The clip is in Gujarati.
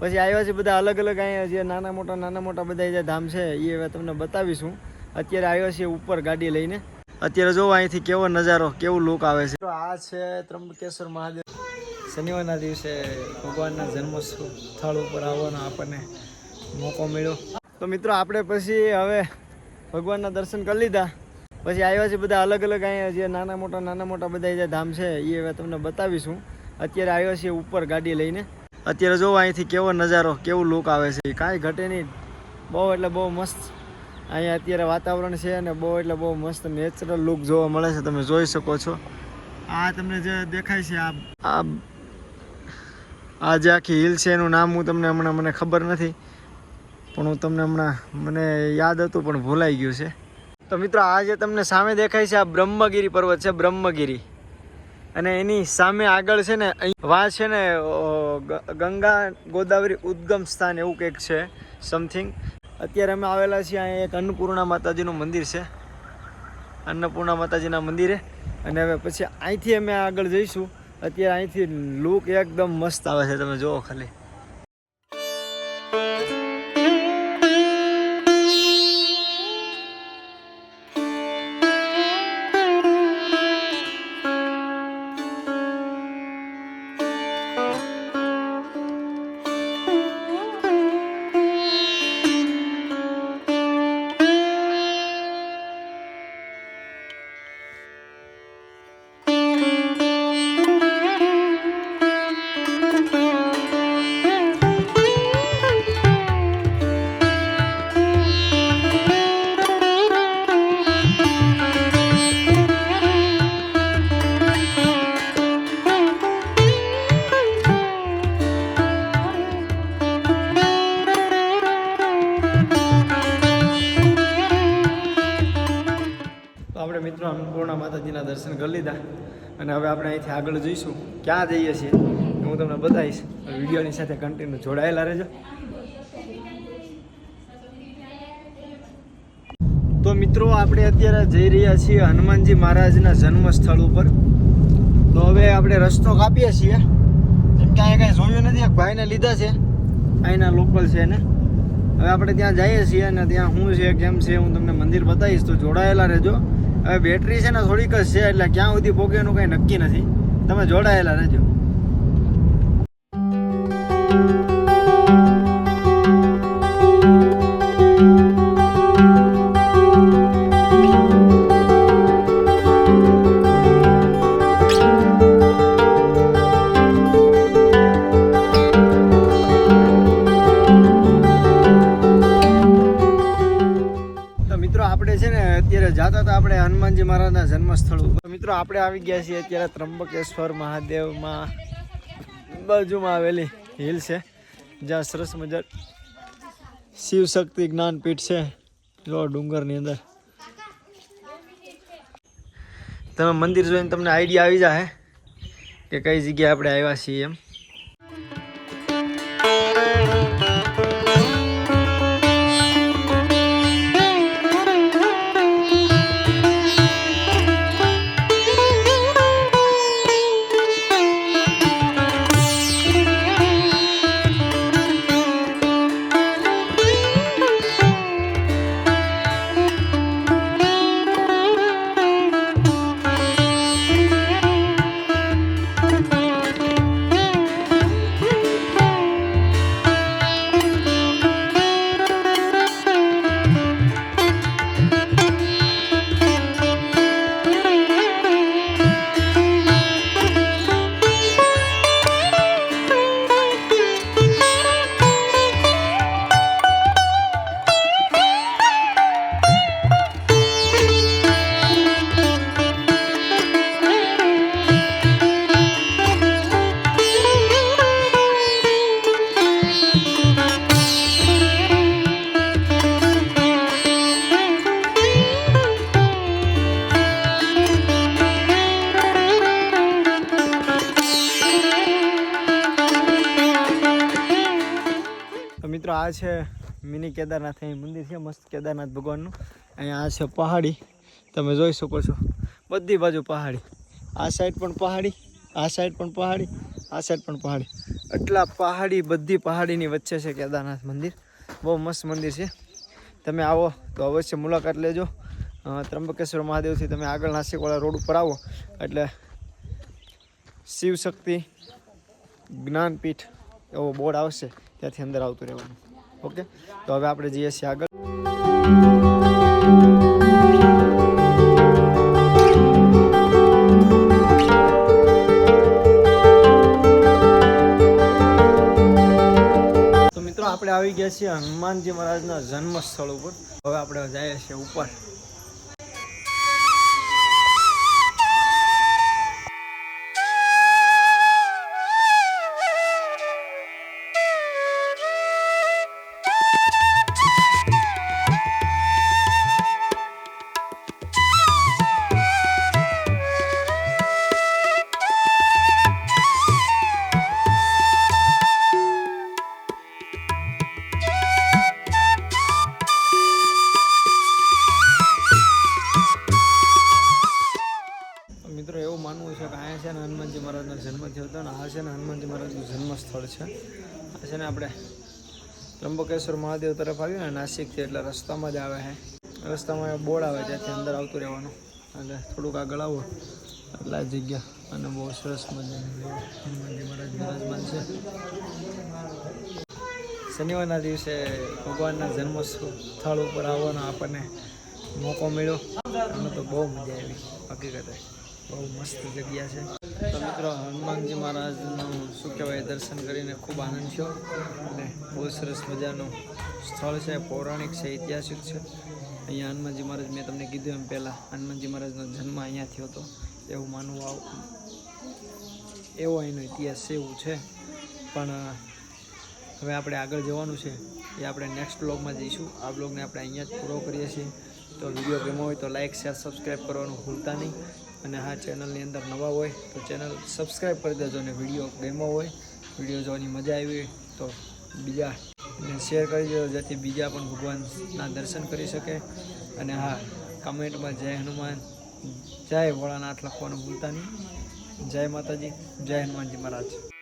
પછી આવ્યા છે બધા અલગ અલગ અહીંયા જે નાના મોટા નાના મોટા બધા જે ધામ છે એ હવે તમને બતાવીશું. અત્યારે આવ્યા છીએ ઉપર ગાડી લઈને. અત્યારે જોવો અહીંથી કેવો નજારો, કેવું લુક આવે છે. આ છે ત્રંબકેશ્વર મહાદેવ. શનિવારના દિવસે ભગવાનના જન્મોત્સવ સ્થળ ઉપર આવવાનો આપણને મોકો મળ્યો. તો મિત્રો, આપણે પછી હવે ભગવાનના દર્શન કરી લીધા. પછી આવ્યા છે બધા અલગ અલગ અહીંયા જે નાના મોટા નાના મોટા બધા જે ધામ છે એ હવે તમને બતાવીશું. અત્યારે આવ્યા છીએ ઉપર ગાડી લઈને. અત્યારે જોવો, અહીંથી કેવો નજારો, કેવું લુક આવે છે. કાંઈ ઘટે નહીં. બહુ એટલે બહુ મસ્ત અહીંયા અત્યારે વાતાવરણ છે અને બહુ એટલે બહુ મસ્ત નેચરલ લુક જોવા મળે છે. તમે જોઈ શકો છો. આ તમને જે દેખાય છે, આ આ જે આખી હિલ છે, એનું નામ હું તમને હમણાં મને ખબર નથી, પણ હું તમને હમણાં મને યાદ હતું, પણ ભૂલાઈ ગયું છે. તો મિત્રો, આ જે તમને સામે દેખાય છે, આ બ્રહ્મગીરી પર્વત છે, બ્રહ્મગીરી. અને એની સામે આગળ છે ને વા છે ને ગંગા ગોદાવરી ઉદ્ગમ સ્થાન એવું કંઈક છે સમથિંગ અત્યારે અમે આવેલા છીએ અહીંયા એક અન્નપૂર્ણા માતાજીનું મંદિર છે. અન્નપૂર્ણા માતાજીના મંદિરે. અને હવે પછી અહીંથી અમે આગળ જઈશું. અત્યારે અહીંથી લુક એકદમ મસ્ત આવે છે, તમે જુઓ ખાલી. આપણે મિત્રો અન્નપૂર્ણા માતાજીના દર્શન કરી લીધા અને હવે આપણે અહીંથી આગળ જઈશું. ક્યાં જઈએ છીએ? હું તમને બતાવીશ. વિડીયોની સાથે કન્ટિન્યુ જોડાયેલા રહેજો. તો મિત્રો, આપણે અત્યારે જઈ રહ્યા છીએ હનુમાનજી મહારાજના જન્મ સ્થળ ઉપર. તો હવે આપણે રસ્તો કાપીએ છીએ. કેમ કે અહીંયા કાંઈ જોયું નથી ભાઈને લીધા છે. અહીંના લોકલ છે એને. હવે આપણે ત્યાં જઈએ છીએ અને ત્યાં શું છે કેમ છે, હું તમને મંદિર બતાવીશ. તો જોડાયેલા રહેજો. હવે બેટરી છે ને થોડીક જ છે, એટલે ક્યાં સુધી પોગે એનું કંઈ નક્કી નથી. તમે જોડાયેલા રહેજો. આપણે છે ને અત્યારે જાતા હતા આપણે હનુમાનજી મહારાજના જન્મસ્થળ ઉપર. મિત્રો, આપણે આવી ગયા છીએ અત્યારે ત્રંબકેશ્વર મહાદેવમાં. બાજુમાં આવેલી હિલ છે, જ્યાં સરસ મજા શિવ શક્તિ જ્ઞાનપીઠ છે. જો ડુંગરની અંદર. તમે મંદિર જોઈને તમને આઈડિયા આવી જાય કે કઈ જગ્યાએ આપણે આવ્યા છીએ એમ. મિત્રો, આ છે મિની કેદારનાથ. અહીં મંદિર છે, મસ્ત કેદારનાથ ભગવાનનું. અહીંયા આ છે પહાડી. તમે જોઈ શકો છો, બધી બાજુ પહાડી. આ સાઈડ પણ પહાડી, આ સાઈડ પણ પહાડી, આ સાઈડ પણ પહાડી. એટલા પહાડી, બધી પહાડીની વચ્ચે છે કેદારનાથ મંદિર. બહુ મસ્ત મંદિર છે. તમે આવો તો અવશ્ય મુલાકાત લેજો. ત્રંબકેશ્વર મહાદેવથી તમે આગળ નાસિકવાળા રોડ ઉપર આવો. એટલે શિવ શક્તિ જ્ઞાનપીઠ એવો બોર્ડ આવશે. ત્યાંથી અંદર આવતું રહેવાનું. ઓકે? તો હવે આપણે જઈએ છીએ આગળ. મિત્રો, આપણે આવી ગયા છીએ હનુમાનજી મહારાજના જન્મ સ્થળ ઉપર. હવે આપણે જઈએ છીએ ઉપર. માનવું છે કે અહીંયા છે ને હનુમાનજી મહારાજનો જન્મ થયો હતો ને આ છે ને હનુમાનજી મહારાજનું જન્મસ્થળ છે. આ છે ને આપણે ત્રંબકેશ્વર મહાદેવ તરફ આવ્યું ને, નાસિકથી એટલે રસ્તામાં જ આવે છે રસ્તામાં બોર્ડ આવે ત્યાંથી અંદર આવતું રહેવાનું. એટલે થોડુંક આગળ આવો. એટલે આ જગ્યા. અને બહુ સરસ મજાની હનુમાનજી મહારાજ બિરાજમાન છે. શનિવારના દિવસે ભગવાનના જન્મ સ્થળ ઉપર આવવાનો આપણને મોકો મળ્યો. એમાં તો બહુ મજા આવી, હકીકતે. બહુ મસ્ત જગ્યા છે. તો મિત્રો, હનુમાનજી મહારાજનું શું કહેવાય, દર્શન કરીને ખૂબ આનંદ થયો અને બહુ સરસ મજાનું સ્થળ છે, પૌરાણિક છે, ઐતિહાસિક છે. અહીંયા હનુમાનજી મહારાજ, મેં તમને કીધું એમ પહેલાં, હનુમાનજી મહારાજનો જન્મ અહીંયા થયો હતો, એવું માનવું આવ, એવો એનો ઇતિહાસ એવું છે. પણ, હવે આપણે આગળ જવાનું છે, એ આપણે નેક્સ્ટ બ્લોગમાં જઈશું. આ બ્લોગને આપણે અહીંયા જ પૂરો કરીએ છીએ. તો વીડિયો ગમ્યો હોય તો લાઇક શેર સબસ્ક્રાઈબ કરવાનું ભૂલતા નહીં. અને હા, ચેનલની અંદર નવા હોય તો ચેનલ સબસ્ક્રાઈબ કરી દેજો અને વીડિયો ગમ્યો હોય, વીડિયો જોવાની મજા આવી તો બીજા શેર કરી દેજો, જેથી બીજા પણ ભગવાનના દર્શન કરી શકે. અને હા, કમેન્ટમાં જય હનુમાન, જય ભોળાનાથ લખવાનું ભૂલતા નહીં. જય માતાજી, જય હનુમાનજી મહારાજ.